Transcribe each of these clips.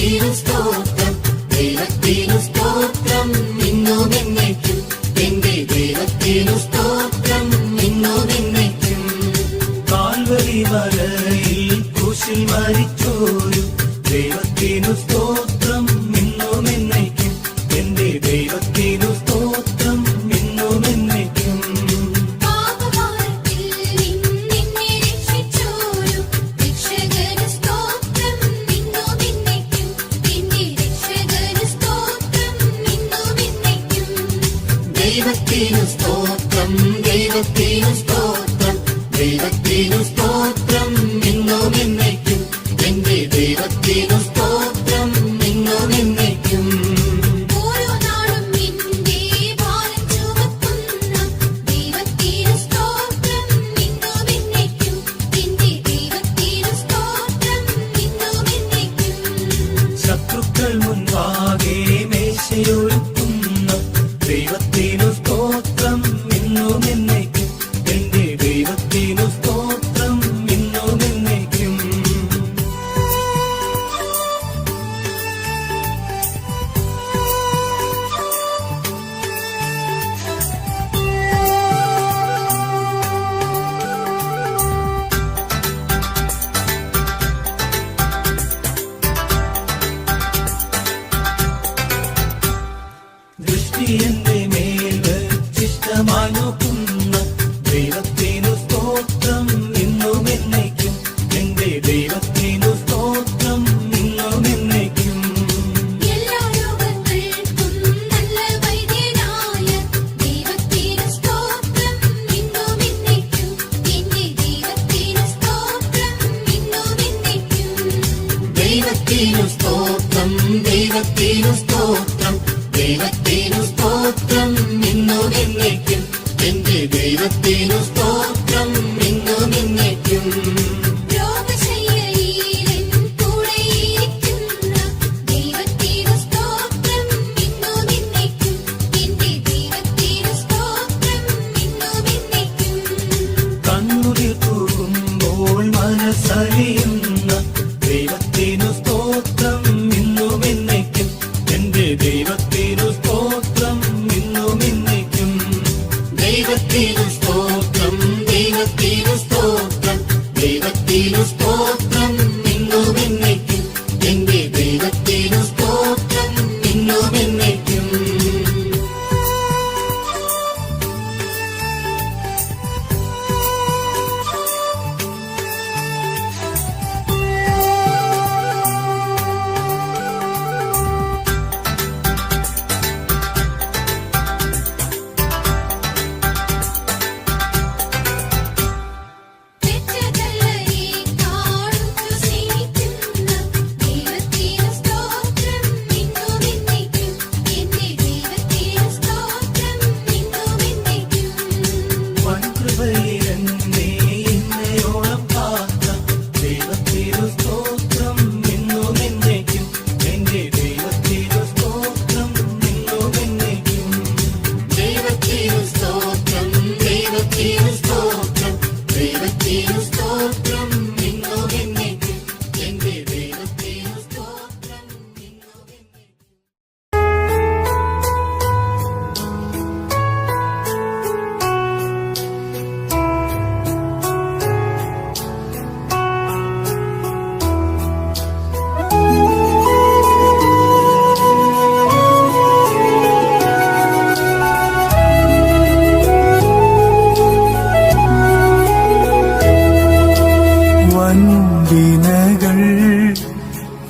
ദൈവത്തിനു സ്തോത്രം ദൈവത്തിനു സ്തോത്രം നിന്നും എന്നേക്കും. സ്തോത്രം നിന്നും എന്നേക്കും. കാൽവരി വരയിൽ കുശിൽ മരിച്ചോ. എന്റെ മേൽ ദൈവത്തിനു സ്തോത്രം. ദൈവത്തിനു സ്തോത്രം. ഇന്നും ദൈവത്തിനു സ്തോത്രം. സ്തോത്രം. ദൗത്യം നിന്നു നിന്നേക്കും എന്റെ ദൈവത്തെ ദൈവസ്തോത്രം ദൈവത്തിന്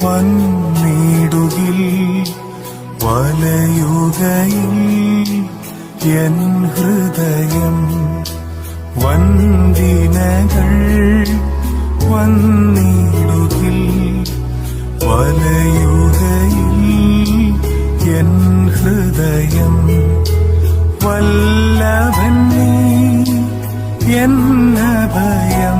വന്നിടുകിൽ വലയുകയിൽ എൻ ഹൃദയം വന്ദിനകൾ വന്നിടുകിൽ വലയുകയിൽ എൻ ഹൃദയം വല്ലവൻ എന്ന ഭയം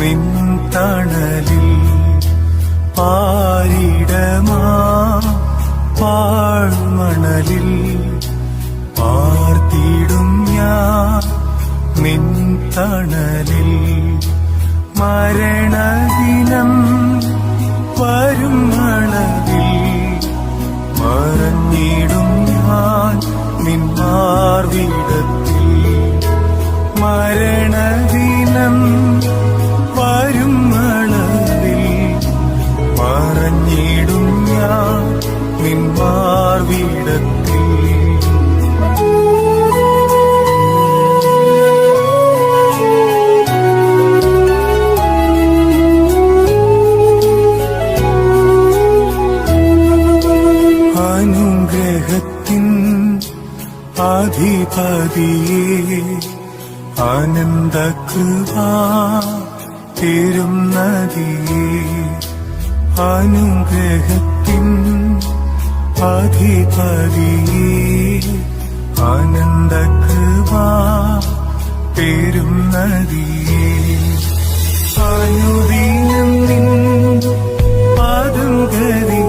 നിൻ തണലിൽ പാരിടമാ പാഴ്മണലിൽ പാർത്തിടും ഞാൻ നിൻ തണലിൽ മരണദിനം വരും അളവിൽ പതി ആനന്ദ കൃപാ നദിയെ അനുഗ്രഹത്തിൻ അധിപതിയെ ആനന്ദ കൃപാ തേരും നദിയെ അനുദീനം പാദം കരി